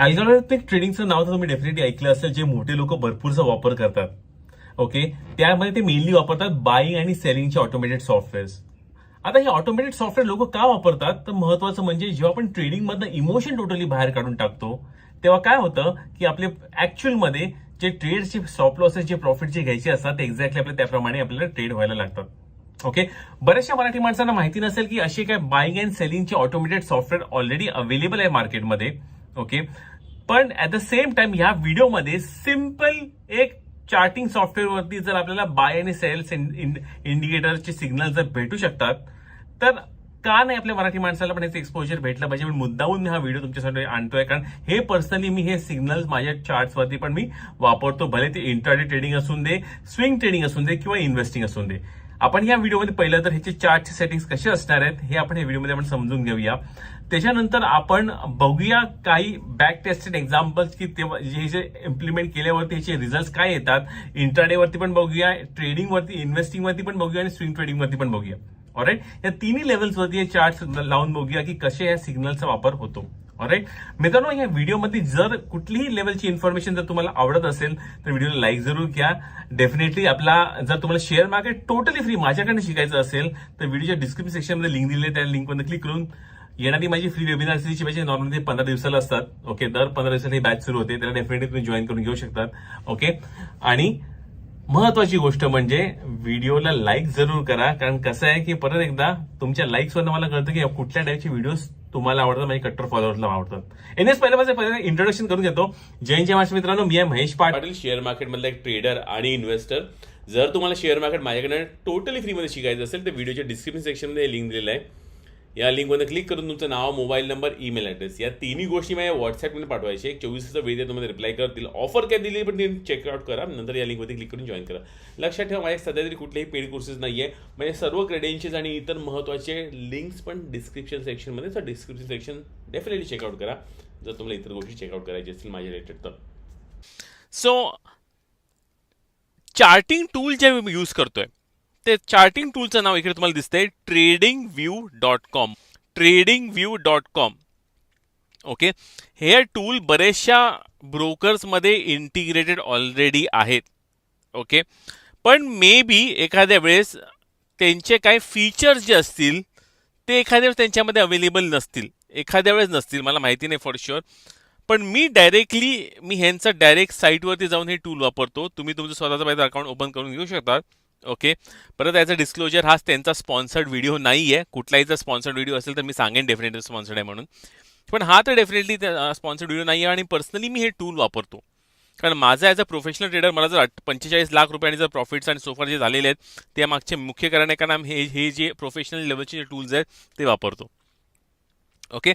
Algorithmic ट्रेडिंगचं नाव तर तुम्ही definitely ऐकलं असेल जे मोठे लोक भरपूरचा वापर करतात. ओके त्यामध्ये ते मेनली वापरतात बाईंग आणि सेलिंगचे ऑटोमेटेड सॉफ्टवेअर्स आता हे ऑटोमेटेड सॉफ्टवेअर लोक का वापरतात? तर महत्वाचं म्हणजे जेव्हा आपण ट्रेडिंगमधनं इमोशन टोटली बाहेर काढून टाकतो तेव्हा काय होतं की आपले ऍक्च्युअलमध्ये जे ट्रेडचे स्टॉप लॉसेस जे प्रॉफिट जे घ्यायचे असतात ते एक्झॅक्टली आपल्या त्याप्रमाणे आपल्याला ट्रेड व्हायला लागतात. ओके बऱ्याचशा मराठी माणसांना माहिती नसेल की असे काय बाईंग अँड सेलिंगचे ऑटोमेटेड सॉफ्टवेअर ऑलरेडी अवेलेबल आहे मार्केटमध्ये ओके पण ऍट द सेम टाइम ह्या व्हिडिओमध्ये सिंपल एक चार्टिंग सॉफ्टवेअरवरती जर आपल्याला बाय आणि सेल्स इंडिकेटरचे सिग्नल जर भेटू शकतात तर का नाही आपल्या मराठी माणसाला पण याचं एक्सपोजर भेटलं पाहिजे? पण मुद्दाहून मी हा व्हिडिओ तुमच्यासाठी आणतोय. कारण हे पर्सनली मी हे सिग्नल्स माझ्या चार्ट्सवरती पण मी वापरतो. भले ते इंटरडे ट्रेडिंग असून दे स्विंग ट्रेडिंग असून दे किंवा इन्व्हेस्टिंग असून दे. आपण या व्हिडिओमध्ये पहिलं तर ह्याचे चार्टचे सेटिंग्स कसे असणार आहेत हे आपण या व्हिडिओमध्ये आपण समजून घेऊया. त्याच्यानंतर आपण बघूया काही बॅक टेस्टेड एक्झाम्पल्स की ते जे जे इम्प्लिमेंट केल्यावरती ह्याचे रिझल्ट काय येतात. इंट्राडेवरती पण बघूया ट्रेडिंगवरती इन्व्हेस्टिंगवरती पण बघूया आणि स्विंग ट्रेडिंगवरती पण बघूया. ऑलराईट या तिन्ही लेवल्सवरती हे चार्ट लावून बघूया की कसे या सिग्नलचा वापर होतो. ऑलराईट मित्रांनो या व्हिडिओमध्ये जर कुठलीही लेवलची इन्फॉर्मेशन जर तुम्हाला आवडत असेल तर व्हिडिओला लाईक जरूर घ्या. डेफिनेटली आपला जर तुम्हाला शेअर मार्केट टोटली फ्री माझ्याकडे शिकायचं असेल तर व्हिडिओच्या डिस्क्रिप्शन सेक्शनमध्ये लिंक दिली त्या लिंकमध्ये क्लिक करून येणारी माझी फ्री वेबिनार बॅच नॉर्मली पंधरा दिवसाला असतात. ओके दर पंधरा दिवसाला ही बॅच सुरू होते त्याला डेफिनेटली तुम्ही जॉईन करून घेऊ शकतात. ओके आणि महत्वाची गोष्ट म्हणजे व्हिडिओला लाईक जरूर करा. कारण कसं आहे की परत एकदा तुमच्या लाईक्सवर मला कळतं की कुठल्या टाईपचे व्हिडिओज तुम्हाला आवडतात म्हणजे कट्टर फॉलोअर्सला आवडतात. एनएस पहिल्यापासून पहिले इंट्रोडक्शन करून घेतो जैन जय माझ्या मित्रांनो मी आहे महेश पाटील शेअर मार्केटमधला एक ट्रेडर आणि इन्व्हेस्टर जर तुम्हाला शेअर मार्केट माझ्याकडे टोटली फ्रीमध्ये शिकायचं असेल तर व्हिडिओच्या डिस्क्रिप्शन सेक्शनमध्ये लिंक दिलेलं आहे. या लिंकमध्ये क्लिक करून तुमचं नाव मोबाईल नंबर ईमेल ॲड्रेस या तिन्ही गोष्टी माझ्या व्हॉट्सअपमध्ये पाठवायचे. एक चोवीसचा वेळ तुम्हाला रिप्लाय करतील ऑफर काय दिली पण तुम्ही चेकआउट करा. नंतर या लिंकमध्ये क्लिक करून जॉईन करा. लक्षात ठेवा माझ्या सध्या तरी कुठलेही पेड कोर्सेस नाही आहे म्हणजे सर्व क्रेडेन्शियल्स आणि इतर महत्त्वाचे लिंक्स पण डिस्क्रिप्शन सेक्शनमध्ये तर डिस्क्रिप्शन सेक्शन डेफिनेटली चेकआउट करा. जर तुम्हाला इतर गोष्टी चेकआउट करायची असतील माझ्या रिलेटेड तर. सो चार्टिंग टूल जे मी यूज करतोय ते चार्टिंग टूलचं नाव इकडे तुम्हाला दिसतंय trading view dot com trading view dot com okay हे टूल बरेचशा ब्रोकर्समध्ये इंटिग्रेटेड ऑलरेडी आहेत. ओके पण मे बी एखाद्या वेळेस त्यांचे काही फीचर्स जे असतील ते एखाद्या वेळेस त्यांच्यामध्ये अवेलेबल नसतील. एखाद्या वेळेस नसतील मला माहिती नाही फॉर शुअर पण मी डायरेक्टली मी ह्यांचं डायरेक्ट साईटवरती जाऊन हे टूल वापरतो. तुम्ही तुमचं स्वतःचा पाहिजे अकाउंट ओपन करून घेऊ शकता. ओके. परत याचा डिस्क्लोजर हा त्यांचा स्पॉन्सर्ड व्हिडिओ नाही आहे कुठलाही जर स्पॉन्सर्ड व्हिडिओ असेल तर मी सांगेन डेफिनेटली स्पॉन्सर्ड आहे म्हणून. पण हा तर डेफिनेटली स्पॉन्सर्ड व्हिडिओ नाही आहे आणि पर्सनली मी हे टूल वापरतो. कारण माझा ॲज अ प्रोफेशनल ट्रेडर मला जर पंचेचाळीस लाख रुपयांनी जर प्रॉफिट्स आणि सोफर जे झालेले आहेत त्या मागचे मुख्य कारण आहे कारण हे हे जे प्रोफेशनल लेवलचे जे टूल्स आहेत ते वापरतो. ओके.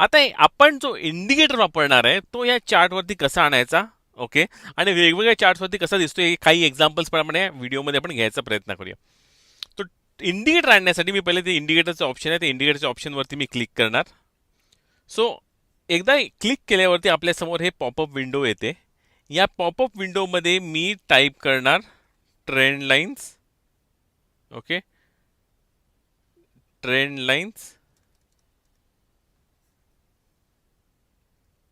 आता आपण जो इंडिकेटर वापरणार आहे तो या चार्टवरती कसा आणायचा? ओके? आणि वेगवेगळ्या चार्ट्सवरती कसा दिसतो हे काही एक्झाम्पल्सप्रमाणे व्हिडिओमध्ये आपण घ्यायचा प्रयत्न करूया. तो इंडिकेटर आणण्यासाठी मी पहिले ते इंडिकेटरचं ऑप्शन आहे ते इंडिकेटरच्या ऑप्शनवरती मी क्लिक करणार. सो एकदा क्लिक केल्यावरती आपल्यासमोर हे पॉपअप विंडो येते. या पॉपअप विंडोमध्ये मी टाईप करणार trend lines okay? Trend lines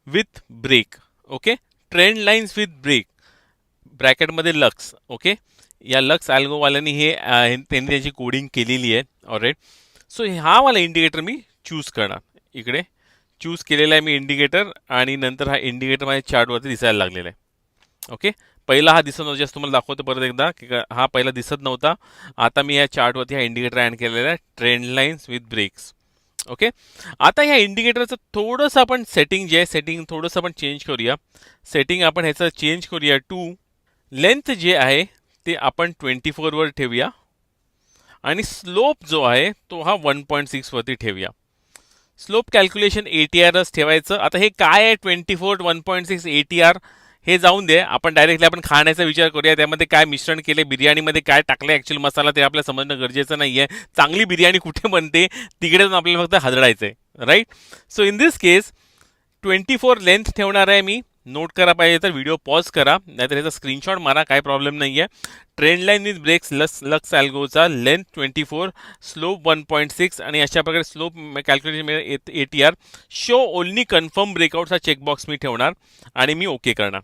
with break okay? Trend lines with break. ब्रॅकेटमध्ये Lux okay? या लक्स ॲल्गोवाल्यांनी हे त्यांनी त्याची कोडिंग केलेली आहे. ऑलरेट सो हा वाला इंडिकेटर मी चूज करणार. इकडे. चूज केलेला आहे मी इंडिकेटर आणि नंतर हा इंडिकेटर माझ्या चार्टवरती दिसायला लागलेला आहे. ओके पहिला हा दिसत नव्हता जस्ट तुम्हाला दाखवतो परत एकदा की हा पहिला दिसत नव्हता. आता मी या चार्टवरती हा इंडिकेटर ॲड केलेला आहे. Trend lines with breaks okay? आता ह्या इंडिकेटरचं थोडंसं आपण सेटिंग जे आहे सेटिंग थोडंसं आपण चेंज करूया. सेटिंग आपण ह्याचं चेंज करूया टू लेंथ जे आहे ते आपण ट्वेंटी फोरवर ठेवूया. आणि स्लोप जो आहे तो हा वन पॉईंट सिक्सवरती ठेवूया. स्लोप कॅल्क्युलेशन ए टी आरच ठेवायचं. आता हे काय आहे twenty four one point six A T R हे जाऊन दे. आपण डायरेक्टली आपण खाण्याचा विचार करूया. त्यामध्ये काय मिश्रण केले बिर्याणीमध्ये काय टाकलं ॲक्च्युअल मसाला ते आपल्याला समजणं गरजेचं नाही आहे चांगली बिर्याणी कुठे बनते तिकडे जाऊन आपल्याला फक्त हदडायचं आहे right so in this case twenty four length ठेवणार आहे मी. नोट करा पाहिजे तर व्हिडिओ पॉज करा. नाहीतर ह्याचा स्क्रीनशॉट मारा काय प्रॉब्लेम नाही आहे ट्रेंड लाईन विथ ब्रेक्स लस Lux ॲल्गोचा length twenty four slope one point six आणि अशा प्रकारे slope calculation A T R show only confirm ब्रेकआउटचा checkbox मी ठेवणार आणि मी ओके करणार.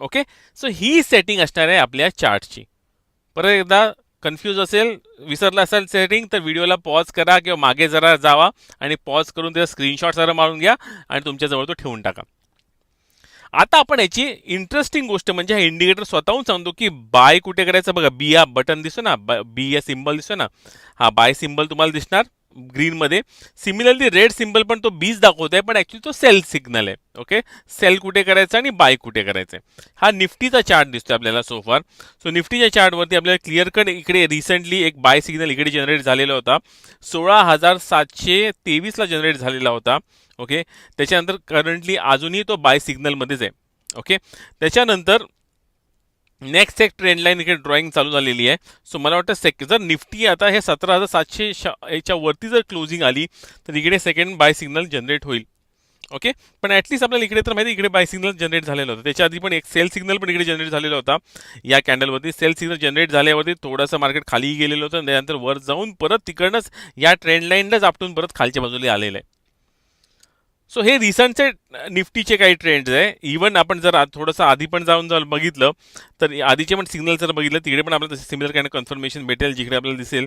ओके सो ही सेटिंग असणार आहे आपल्या चार्टची परत एकदा कन्फ्यूज असेल विसरला असेल सेटिंग तर व्हिडिओला पॉज करा किंवा मागे जरा जावा आणि पॉज करून त्याचा स्क्रीनशॉट जरा मारून घ्या आणि तुमच्याजवळ तो ठेवून टाका. आता आपण याची इंटरेस्टिंग गोष्ट म्हणजे हा इंडिकेटर स्वतःहून सांगतो की बाय कुठे करायचं? बघा बी हा बटन दिसतो ना बी या सिम्बल दिसतो ना. हा बाय सिम्बल तुम्हाला दिसणार. ग्रीनमध्ये सिमिलरली रेड सिम्बल पण तो बीज दाखवत आहे पण ॲक्च्युली तो सेल सिग्नल आहे. ओके सेल कुठे करायचा आणि बाय कुठे करायचं हा निफ्टीचा चार्ट दिसतोय आपल्याला सोफार सो निफ्टीच्या चार्टवरती आपल्याला क्लिअर कट इकडे रिसेंटली एक बाय सिग्नल इकडे जनरेट झालेला होता. सोळा हजार सातशे तेवीसला जनरेट झालेला होता. ओके त्याच्यानंतर करंटली अजूनही तो बाय सिग्नलमध्येच आहे. ओके त्याच्यानंतर नेक्स्ट एक ट्रेंड लाईन इकडे ड्रॉइंग चालू झालेली आहे. सो मला वाटतं सेक जर निफ्टी आता हे सतरा हजार सातशे शा याच्या वरती जर क्लोजिंग आली तर इकडे सेकंड बाय सिग्नल जनरेट होईल. ओके पण ॲटलीस्ट आपल्याला इकडे तर माहिती इकडे बाय सिग्नल जनरेट झालेलं होतं. त्याच्या आधी पण एक सेल सिग्नल पण इकडे जनरेट झालेला होता. या कॅन्डलवरती सेल सिग्नल जनरेट झाल्यावरती थोडंसं मार्केट खाली गेलेलं होतं. त्यानंतर वर जाऊन परत तिकडनंच या ट्रेंड लाईनलाच आपटून परत खालच्या बाजूला आलेलं आहे. सो हे रिसंटचे निफ्टीचे काही ट्रेंड्स आहे. इवन आपण जर थोडंसं आधी पण जाऊन जर बघितलं तर आधीचे पण सिग्नल जर बघितलं तिकडे पण आपल्याला तसं सिमिलर काइंड ऑफ कन्फर्मेशन भेटेल जिकडे आपल्याला दिसेल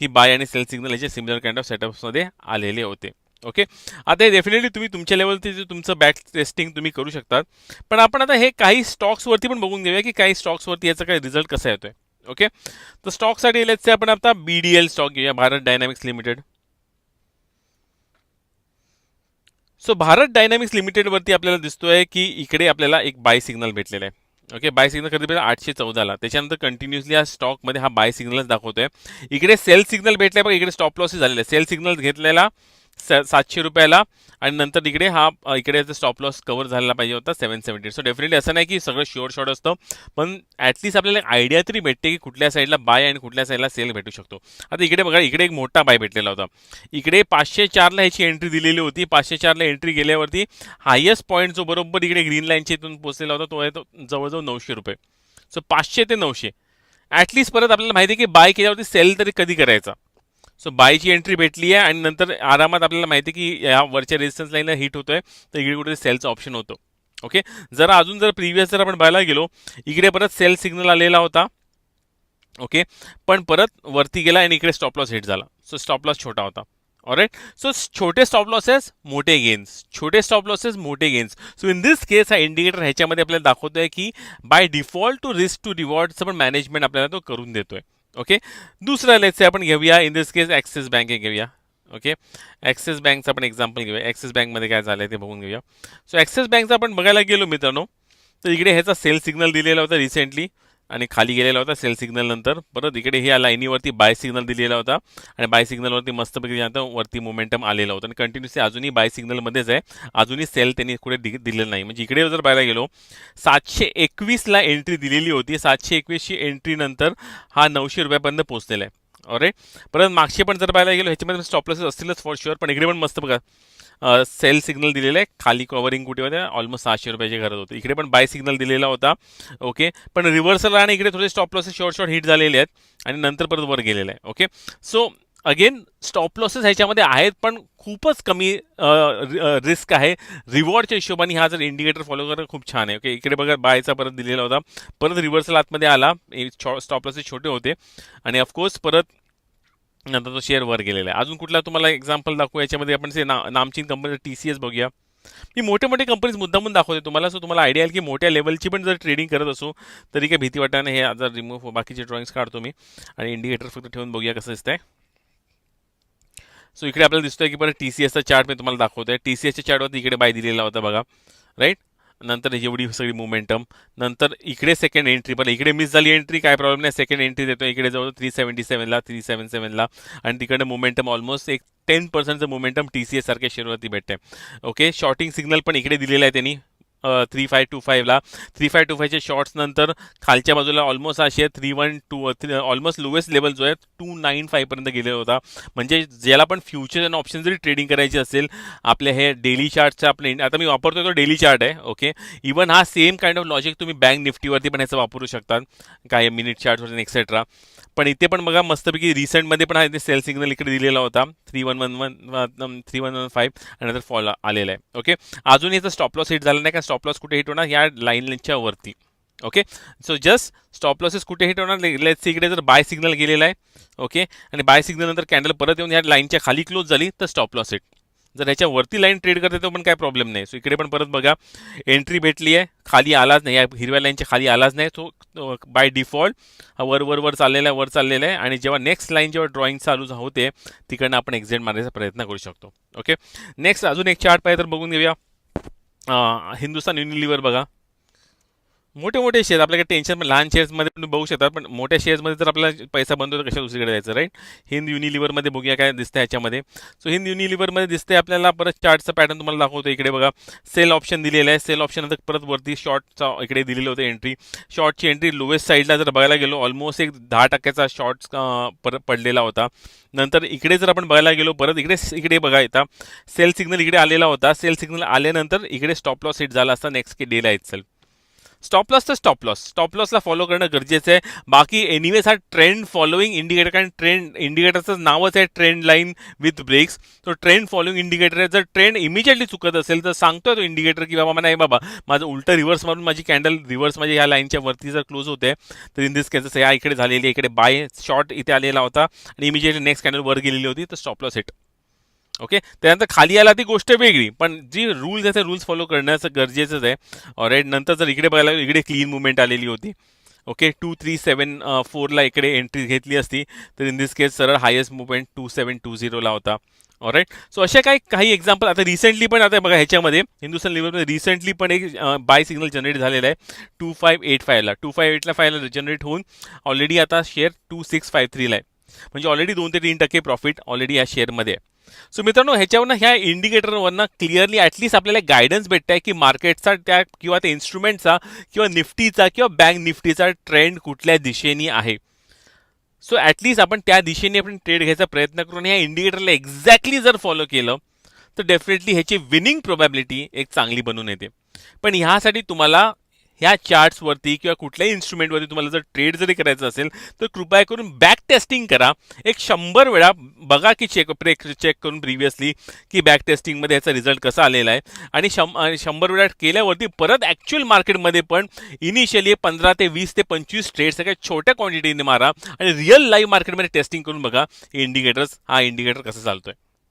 की बाय आणि सेल सिग्नल याचे सिमिलर काइंड ऑफ सेटअप्समध्ये आलेले होते. ओके आता हे डेफिनेटली तुम्ही तुमच्या लेवलचे जे तुमचं बॅक टेस्टिंग तुम्ही करू शकतात. पण आपण आता हे काही स्टॉक्सवरती पण बघून घेऊया की काही स्टॉक्सवरती याचा काही रिझल्ट कसा येतोय. ओके तर स्टॉकसाठी लेट्स आपण आता बी डी एल स्टॉक घेऊया Bharat Dynamics Limited so Bharat Dynamics लिमिटेडवरती आपल्याला दिसतोय की इकडे आपल्याला एक बाय सिग्नल भेटलेला आहे. ओके बाय सिग्नल कधी भेटला आठशे चौदाला. त्याच्यानंतर कंटिन्युअसली हा स्टॉकमध्ये हा बाय सिग्नलच दाखवतोय. इकडे सेल सिग्नल भेटलाय बघा इकडे स्टॉप लॉसेस झालेला आहे. सेल सिग्नल घेतलेला स- सातशे रुपयाला. आणि नंतर इकडे हा इकडे स्टॉप लॉस कव्हर झालेला पाहिजे होता सेवन सेवन्टी सो डेफिनेटली असं नाही की सगळं शुअर शॉर्ट असतं. पण ॲटलीस्ट आपल्याला एक आयडिया तरी भेटते की कुठल्या साईडला बाय आणि कुठल्या साईडला सेल भेटू शकतो. आता इकडे बघा इकडे एक मोठा बाय भेटलेला होता. इकडे पाचशे चारला ह्याची एंट्री दिलेली होती. पाचशे चारला एंट्री गेल्यावरती हायेस्ट पॉईंट जो बरोबर इकडे ग्रीन लाईनच्या इथून पोचलेला होता तो आहे तो जवळजवळ नऊशे रुपये. सो पाचशे ते नऊशे. ॲटलीस्ट परत आपल्याला माहिती आहे की बाय केल्यावरती सेल तरी कधी करायचा? सो बायची एंट्री भेटली आहे आणि नंतर आरामात आपल्याला माहिती आहे की या वरच्या रेजिस्टन्स लाईनला हिट होतोय तर इकडे कुठे सेलचं ऑप्शन होतं. ओके जरा अजून जर प्रिव्हियस जर आपण पाहायला गेलो इकडे परत सेल सिग्नल आलेला होता. ओके पण परत वरती गेला आणि इकडे स्टॉप लॉस हिट झाला. सो स्टॉप लॉस छोटा होता. ऑलराईट सो छोटे स्टॉप लॉसेस मोठे गेन्स छोटे स्टॉप लॉसेस मोठे gains so in this case हा इंडिकेटर ह्याच्यामध्ये आपल्याला दाखवतोय की by default to risk to रिवॉर्डचं पण मॅनेजमेंट आपल्याला तो करून देतोय. ओके दुसरं लेट्स आपण घेऊया in this case Axis bank घेऊया. ओके ॲक्सिस बँकचं आपण एक्झाम्पल घेऊया. ॲक्सिस बँकमध्ये काय झालं आहे ते बघून घेऊया. सो ॲक्सिस बँकचं आपण बघायला गेलो मित्रांनो तर इकडे ह्याचा सेल सिग्नल दिलेला होता रिसेंटली आणि खाली गेलेला होता सेल सिग्नल नंतर. परत इकडे ह्या लाईनीवरती बाय सिग्नल दिलेला होता. आणि बाय सिग्नलवरती मस्तपैकी आता वरती मोमेंटम आलेला होता. आणि कंटिन्युअसली अजूनही बाय सिग्नलमध्येच आहे. अजूनही सेल त्यांनी कुठे दि दिलेलं नाही. म्हणजे इकडे जर पाहायला गेलो सातशे एकवीसला एंट्री दिलेली होती. सातशे एकवीसची एंट्रीनंतर हा नऊशे रुपयापर्यंत पोहोचलेला आहे. अरे परत मागचे पण जर पाहायला गेलो ह्याच्यामध्ये स्टॉपलॉसेस असतीलच फॉर शुअर पण इकडे पण मस्त बघा. सेल सिग्नल दिलेलं आहे. खाली कवरिंग कुठे होते ऑलमोस्ट सहाशे रुपयाचे घरात होते. इकडे पण बाय सिग्नल दिलेला होता. ओके पण रिव्हर्सल आणि इकडे थोडे stop losses short short hit झालेले आहेत. आणि नंतर परत वर गेलेलं आहे. Okay so again stop losses ह्याच्यामध्ये आहेत पण खूपच कमी रिस्क आहे. रिवॉर्डच्या हिशोबाने हा जर इंडिकेटर फॉलो करणं खूप छान आहे. ओके इकडे बघा बायचा परत दिलेला होता. परत रिव्हर्सल आतमध्ये आला. स्टॉप लॉसेस छोटे होते. आणि ऑफकोर्स परत नंतर तो शेअर वर गेलेला आहे. अजून कुठला तुम्हाला एक्झाम्पल दाखवू? याच्यामध्ये आपण से ना नामचीन कंपनी टी सी एस बघूया. मी मोठे मोठे कंपनीज मुद्दामून दाखवते तुम्हाला सो तुम्हाला आयडिया येईल की मोठ्या लेवलची पण जर ट्रेडिंग करत असू तरी काही भीती वाटाने हे जर रिमूव्ह हो, बाकीचे ड्रॉइंग्स काढतो मी. आणि इंडिकेटर फक्त ठेवून बघूया कसं दिसतंय. सो इकडे आपल्याला दिसतोय की परत टी सी एसचा चार्ट मी तुम्हाला दाखवतोय. टी सी एसच्या चार्टवरती इकडे बाय दिलेला होता बघा. राईट नंतर एवढी सगळी मोमेंटम नंतर इकडे सेकंड एंट्री पण इकडे मिस झाली एंट्री काय प्रॉब्लेम नाही. सेकंड एंट्री देतो. इकडे जवळ थ्री सेवन्टी सेवनला थ्री सेवन सेवनला आणि तिकडे मोमेंटम ऑलमोस्ट एक टेन पर्सेंटचं मोमेंटम टी सी एस सारख्या शेअरवरती भेटते ओके शॉर्टिंग सिग्नल पण इकडे दिलेला आहे त्यांनी. थ्री फाय टू फायला थ्री फाय टू फायचे शॉर्ट्स नंतर खालच्या बाजूला ऑलमोस्ट असे three one two almost lowest level जो आहे टू नाईन फायपर्यंत गेलेला होता. म्हणजे ज्याला पण फ्युचर अँड ऑप्शन जरी ट्रेडिंग करायची असेल आपले हे डेली चार्टचं आपले आता मी वापरतो तो डेली चार्ट आहे ओके इवन हा सेम काइंड ऑफ लॉजिक तुम्ही बँक निफ्टीवरती पण ह्याचं वापरू शकतात. काय मिनिट चार्टवर एक्सेट्रा पण इथे पण बघा मस्तपैकी रिसेंटमध्ये पण हा इथे सेल सिग्नल इकडे दिलेला होता. Three one one one three one one five आणि नंतर फॉल आलेला आहे. ओके अजून याचा स्टॉप लॉस हिट झाला नाही का? स्टॉप लॉस कुठे हिट होणार? या लाईनच्या वरती. Okay so just stop losses कुठे हिट होणार? लेट्स इकडे जर बाय सिग्नल गेलेला आहे. ओके आणि बाय सिग्नल नंतर कॅन्डल परत येऊन या लाईनच्या खाली क्लोज झाली तर स्टॉप लॉस हिट जर ह्याच्या वरती लाईन ट्रेड करते तो पण काय प्रॉब्लेम नाही. सो इकडे पण परत बघा एंट्री भेटली आहे खाली आलाच नाही. या हिरव्या लाईनच्या खाली आलाच नाही. तो बाय डिफॉल्ट वर वर वर चाललेला आहे वर चाललेला आहे. आणि जेव्हा नेक्स्ट लाईन जेव्हा ड्रॉइंग चालू होते तिकडनं आपण एक्झिट मारण्याचा प्रयत्न करू शकतो. ओके नेक्स्ट अजून एक चार्ट पाहिजे तर बघून घेऊया. हिंदुस्तान युनिलिव्हर बघा. मोठे मोठे शेअर आपल्याकडे टेन्शन लहान शेअर्समध्ये तुम्ही बघू शकता पण मोठ्या शेअर्समध्ये जर आपल्याला पैसा बनतो तर कशा दुसरीकडे जायचं राईट हिंद युनिलिव्हरमध्ये बघूया काय दिसतं ह्याच्यामध्ये. सो हिंद युनिलिव्हरमध्ये दिसते आपल्याला परत चार्टचा पॅटर्न तुम्हाला दाखवतो इकडे बघा. सेल ऑप्शन दिलेलं आहे. सेल ऑप्शन नंतर परत वरती शॉर्टचा इकडे दिलेलं होतं एंट्री शॉर्टची एंट्री लोएस्ट साईडला जर बघायला गेलो ऑलमोस्ट एक दहा टक्क्याचा शॉर्ट परत पडलेला होता. नंतर इकडे जर आपण बघायला गेलो परत इकडे इकडे बघा येता सेल सिग्नल इकडे आलेला होता. सेल सिग्नल आल्यानंतर इकडे स्टॉप लॉस हिट झाला असता. नेक्स्ट डेला इथसेल स्टॉप लॉस तर स्टॉप लॉस स्टॉप लॉसला फॉलो करणं गरजेचं आहे. बाकी एनिवेज हा ट्रेंड फॉलोईंग इंडिकेटर कारण ट्रेंड इंडिकेटरचं नावच आहे ट्रेंड लाईन विथ ब्रेक्स तो ट्रेंड फॉलोईंग इंडिकेटर आहे. जर ट्रेंड इमिजिएटली चुकत असेल तर सांगतोय तो इंडिकेटर की बाबा नाही बाबा माझं उलटं रिव्हर्स मारून माझी कॅन्डल रिव्हर्स माझी ह्या लाईनच्या वरती जर क्लोज होते तर इन दिस केसेस या इकडे झालेली इकडे बाय शॉर्ट इथे आलेला होता आणि इमिजिएटली नेक्स्ट कॅन्डल वर गेलेली होती तर स्टॉप लॉस हिट ओके? त्यानंतर खाली आला ती गोष्ट वेगळी. पण जी रूल्स आहे ते रूल्स फॉलो करण्याचं गरजेचंच आहे. ऑलराईट नंतर जर इकडे बघायला इकडे क्लीन मुवमेंट आलेली होती. ओके? टू थ्री सेवन फोरला इकडे एंट्री घेतली असती. तर इन दिस केस सरळ highest movement two seven two झिरोला होता. ऑलराईट सो अशा काही काही एक्झाम्पल आता रिसेंटली पण आता बघा ह्याच्यामध्ये हिंदुस्थान लिव्हरमध्ये रिसेंटली पण एक बाय सिग्नल जनरेट झालेला आहे. टू फाईव्ह एट फायला टू फाईव्ह एटला फायला जनरेट होऊन ऑलरेडी आता शेअर टू सिक्स फाईव्ह थ्रीला आहे. म्हणजे ऑलरेडी दोन ते तीन टक्के प्रॉफिट ऑलरेडी या शेअरमध्ये आहे. सो मित्रांनो ह्याच्यावरनं ह्या इंडिकेटरवरनं क्लिअरली ॲटलीस्ट आपल्याला गायडन्स भेटत आहे की मार्केटचा त्या किंवा त्या इन्स्ट्रुमेंटचा किंवा निफ्टीचा किंवा बँक निफ्टीचा ट्रेंड कुठल्या दिशेने आहे. सो ॲटलीस्ट आपण त्या दिशेने आपण ट्रेड घ्यायचा प्रयत्न करून ह्या इंडिकेटरला एक्झॅक्टली जर फॉलो केलं तर डेफिनेटली ह्याची विनिंग प्रोबॅबिलिटी एक चांगली बनून येते. पण ह्यासाठी तुम्हाला ह्या चार्ट्सवरती किंवा कुठल्याही इन्स्ट्रुमेंटवरती तुम्हाला जर ट्रेड जरी करायचं असेल तर कृपया करून बॅक टेस्टिंग करा. एक शंभर वेळा बघा की चेक ब्रेक चेक करून प्रिव्हियसली की बॅक टेस्टिंगमध्ये याचा रिझल्ट कसा आलेला आहे. आणि शं आणि शंभर वेळा केल्यावरती परत ॲक्च्युअल मार्केटमध्ये पण इनिशियली पंधरा ते वीस ते पंचवीस ट्रेड सगळ्या छोट्या क्वांटिटीने मारा आणि रिअल लाईव्ह मार्केटमध्ये टेस्टिंग करून बघा. इंडिकेटर्स हा इंडिकेटर कसं चालतोय.